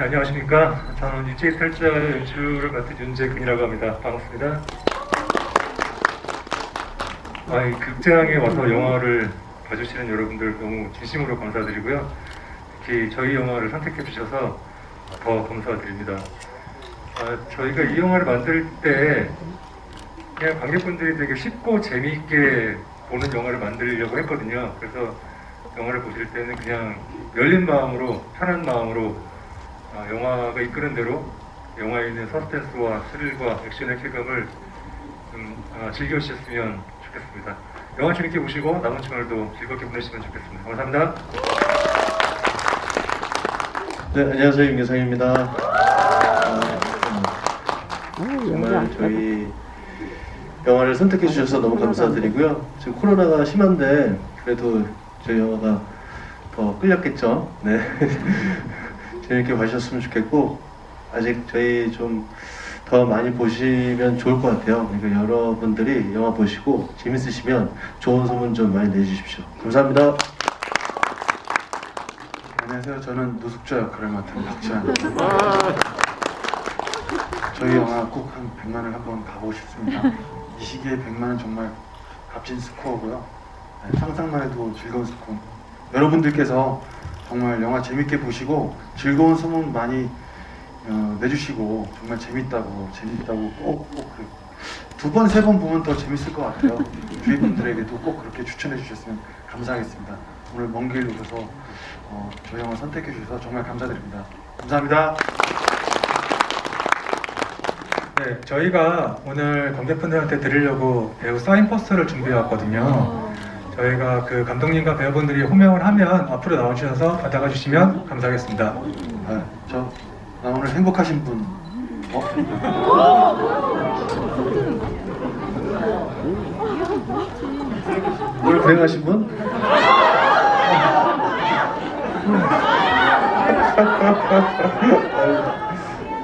안녕하십니까. 저는 일제히 탈자 연출을 맡은 윤재근이라고 합니다. 반갑습니다. 아, 이 극장에 와서 영화를 봐주시는 여러분들 너무 진심으로 감사드리고요. 특히 저희 영화를 선택해 주셔서 더 감사드립니다. 아, 저희가 이 영화를 만들 때 그냥 관객분들이 되게 쉽고 재미있게 보는 영화를 만들려고 했거든요. 그래서 영화를 보실 때는 그냥 열린 마음으로 편한 마음으로 아, 영화가 이끄는 대로 영화에 있는 서스펜스와 스릴과 액션의 쾌감을 좀 아, 즐겨주셨으면 좋겠습니다. 영화 재밌게 보시고 남은 주말도 즐겁게 보내시면 좋겠습니다. 감사합니다. 네, 안녕하세요. 임계상입니다. 아, 정말 저희 영화를 선택해 주셔서 너무 감사드리고요. 지금 코로나가 심한데 그래도 저희 영화가 더 끌렸겠죠. 네. 재밌게 봐주셨으면 좋겠고 아직 저희 좀 더 많이 보시면 좋을 것 같아요. 그러니까 여러분들이 영화 보시고 재밌으시면 좋은 소문 좀 많이 내주십시오. 감사합니다. 안녕하세요. 저는 노숙자 역할을 맡은 박지환입니다. 저희 영화 꼭 한 100만을 한번 가보고 싶습니다. 이 시기에 100만은 정말 값진 스코어고요. 네, 상상만 해도 즐거운 스코어. 여러분들께서 정말 영화 재밌게 보시고 즐거운 소문 많이 어, 내주시고 정말 재밌다고 재밌다고 꼭꼭두 번 세 번 보면 더 재밌을 것 같아요. 주위 분들에게도 꼭 그렇게 추천해 주셨으면 감사하겠습니다. 오늘 먼 길 오셔서 어, 저희 영화 선택해 주셔서 정말 감사드립니다. 감사합니다. 네, 저희가 오늘 관객분들한테 드리려고 배우 사인 포스터를 준비해 왔거든요. 저희가 그 감독님과 배우분들이 호명을 하면 앞으로 나오셔서 받아가 주시면 감사하겠습니다. 아, 저, 나 오늘 행복하신 분. 어? 오늘 고생하신 분?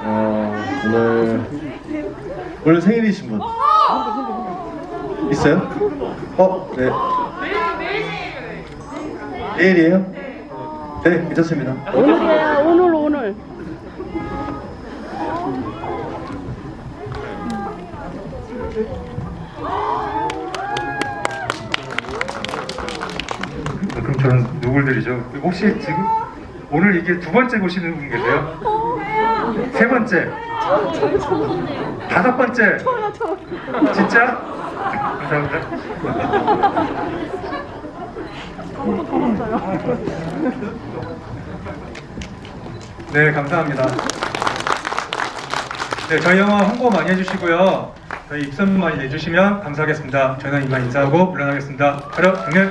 어, 오늘 오늘 생일이신 분 있어요? 어, 네. 내일이에요? 네, 괜찮습니다. 오늘이야 오늘 오늘 그럼 저는 누굴 드리죠? 혹시 지금 오늘 이게 두 번째 보시는 분 계세요? 세 번째? 다섯 번째? 진짜? 감사합니다. 네, 감사합니다. 네, 저희 영화 홍보 많이 해주시고요. 저희 입소문 많이 내주시면 감사하겠습니다. 저희는 이만 인사하고 물러나겠습니다. 바로 경례